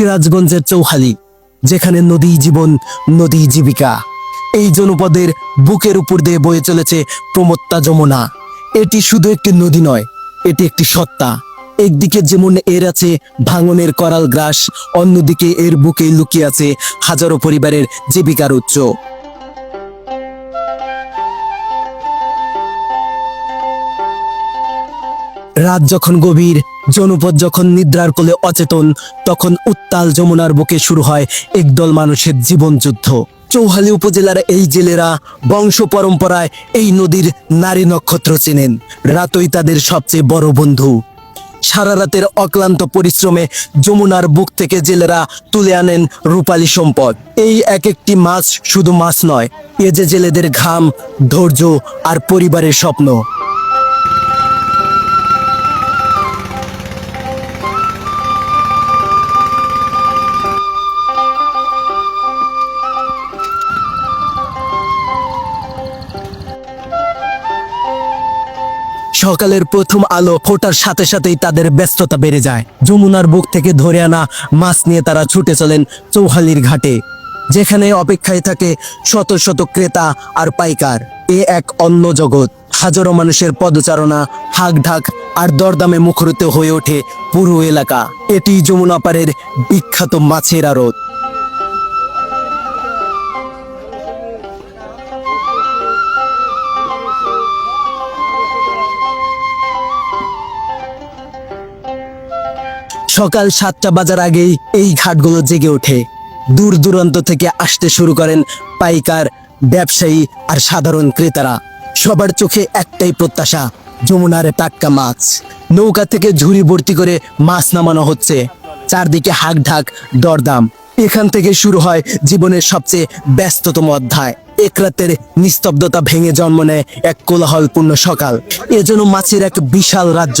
সিরাজগঞ্জের চৌহালি, যেখানে নদী জীবন, নদী জীবিকা। এই জনপদের বুকের উপর দিয়ে বয়ে চলেছে প্রমত্তা যমুনা। এটি শুধু একটি নদী নয়, এটি একটি সত্তা। একদিকে যেমন এর আছে ভাঙনের করাল গ্রাস, অন্যদিকে এর বুকে লুকিয়ে আছে হাজারো পরিবারের জীবিকার উৎস। রাত যখন গভীর, জনপদ যখন নিদ্রার কোলে অচেতন, তখন উত্তাল যমুনার বুকে শুরু হয় একদল মানুষের জীবনযুদ্ধ চৌহালি উপজেলার এই জেলেরা বংশ পরম্পরায় এই নদীর নারী নক্ষত্র চেনেন। রাতই তাদের সবচেয়ে বড় বন্ধু। সারা রাতের অক্লান্ত পরিশ্রমে যমুনার বুক থেকে জেলেরা তুলে আনেন রূপালী সম্পদ। এই এক একটি মাছ শুধু মাছ নয়, এ যে জেলেদের ঘাম, ধৈর্য আর পরিবারের স্বপ্ন। সকালের প্রথম আলো ফোটার সাথে সাথেই তাদের ব্যস্ততা বেড়ে যায়। যমুনার বুক থেকে ধরে আনা মাছ নিয়ে তারা ছুটে চলেন চৌহালির ঘাটে, যেখানে অপেক্ষায় থাকে শত শত ক্রেতা আর পাইকার। এ এক অন্য জগৎ। হাজারো মানুষের পদচারণা হাক ঢাক আর দরদামে মুখরিত হয়ে ওঠে পুরো এলাকা। এটি যমুনা পাড়ের বিখ্যাত মাছের আড়ত। সকাল সাতটা বাজার আগেই এই ঘাটগুলো জেগে ওঠে। দূর দূরান্ত থেকে আসতে শুরু করেন পাইকার, ব্যবসায়ী আর সাধারণ ক্রেতারা। সবার চোখে একটাই প্রত্যাশা, যমুনার টাটকা মাছ। নৌকা থেকে ঝুড়ি ভর্তি করে মাছ নামানো হচ্ছে। চারদিকে হাক ঢাক দরদাম। এখান থেকে শুরু হয় জীবনের সবচেয়ে ব্যস্ততম অধ্যায়। এক রাতের নিস্তব্ধতা ভেঙে জন্ম নেয় এক কোলাহলপূর্ণ সকাল। এজন্য মাছের এক বিশাল রাজ্য।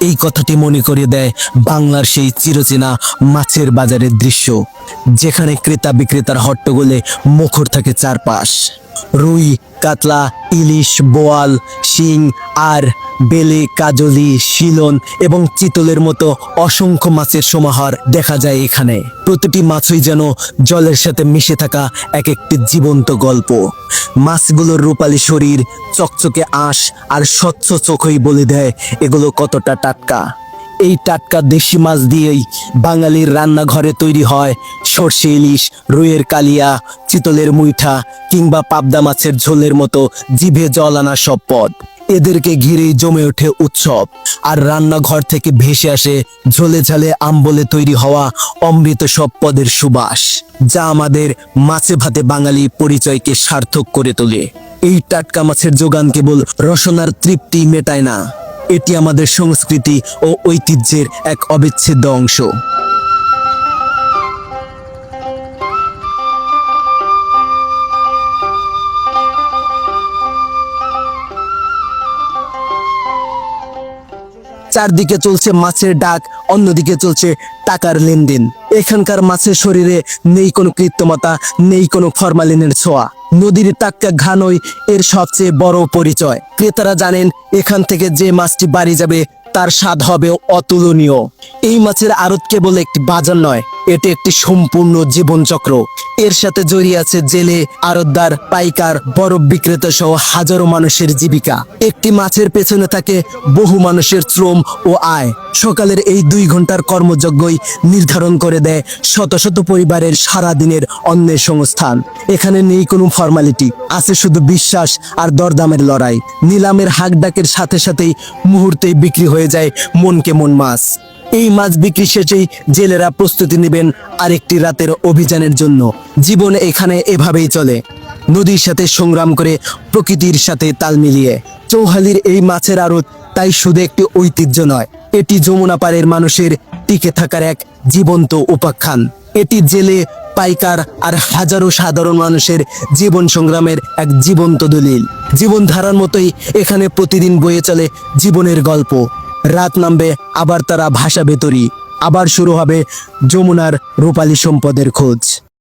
এই কথাটি মনে করিয়ে দেয় বাংলার সেই চিরচেনা মাছের বাজারের দৃশ্য, যেখানে ক্রেতা বিক্রেতার হট্টগোলে মুখর থাকে চারপাশ। রুই, কাতলা, ইলিশ, বোয়াল, শিং আর বেলে, কাজলি, শিলন এবং চিতলের মতো অসংখ্য মাছের সমাহার দেখা যায় এখানে। প্রতিটি মাছই যেন জলের সাথে মিশে থাকা এক একটি জীবন্ত গল্প। মাছগুলোর রূপালী শরীর, চকচকে আঁশ আর স্বচ্ছ চোখই বলে দেয় এগুলো কতটা টাটকা। এই টাটকা দেশি মাছ দিয়েই বাঙালির রান্নাঘরে তৈরি হয় সর্ষে ইলিশ, রুইয়ের কালিয়া, চিতলের মুইঠা কিংবা পাবদা মাছের ঝোলের মতো জিভে জল আনা সব পদ। এদেরকে ঘিরেই জমে ওঠে উৎসব। আর রান্নাঘর থেকে ভেসে আসে ঝোলে ঝালে আম্বলে তৈরি হওয়া অমৃত সব পদের সুবাস, যা আমাদের মাছে ভাতে বাঙালি পরিচয়কে সার্থক করে তোলে। এই টাটকা মাছের যোগান কেবল রসনার তৃপ্তি মেটায় না, এটি আমাদের সংস্কৃতি ও ঐতিহ্যের এক অবিচ্ছেদ্য অংশ। চারদিকে চলছে মাছের ডাক, অন্যদিকে চলছে টাকার লেনদেন। এখানকার মাছের শরীরে নেই কোনো কৃত্রিমতা, নেই কোনো ফরমালিনের ছোঁয়া। নদীর টাক্কা ঘানই এর সবচেয়ে বড় পরিচয়। ক্রেতারা জানেন, এখান থেকে যে মাছটি বাড়ি যাবে, তার স্বাদ হবে অতুলনীয়। এই মাছের আড়ত কেবল একটি বাজার নয় এটি একটি সম্পূর্ণ জীবনচক্র। এর সাথে জড়িয়ে আছে জেলে, আড়তদার, পাইকার, বরফ বিক্রেতা সহ হাজারো মানুষের জীবিকা। একটি মাছের পেছনে থাকে বহু মানুষের শ্রম ও আয়। সকালের এই দুই ঘণ্টার কর্মযজ্ঞই নির্ধারণ করে দেয় শত শত পরিবারের সারা দিনের অন্যের সংস্থান। এখানে নেই কোনো ফর্মালিটি, আছে শুধু বিশ্বাস আর দরদামের লড়াই। নিলামের হাক ডাকের সাথে সাথেই মুহূর্তেই বিক্রি হয়ে যায় মনকে মন মাছ। এই মাছ বিক্রি শেষেই জেলেরা প্রস্তুতি নেবেন আরেকটি রাতের অভিযানের জন্য। জীবন এখানে এভাবেই চলে। নদীর সাথে সংগ্রাম করে প্রকৃতির সাথে তাল মিলিয়ে। চৌহালির এই মাছের আড়ত তাই শুধু একটি ঐতিহ্য নয়, এটি যমুনা পাড়ের মানুষের টিকে থাকার এক জীবন্ত উপাখ্যান। এটি জেলে, পাইকার আর হাজারো সাধারণ মানুষের জীবন সংগ্রামের এক জীবন্ত দলিল। জীবন ধারার মতোই এখানে প্রতিদিন বয়ে চলে জীবনের গল্প। রাত নামবে আবার তারা ভাষা ভেতরি আবার শুরু হবে যমুনার রূপালী সম্পদের খোঁজ।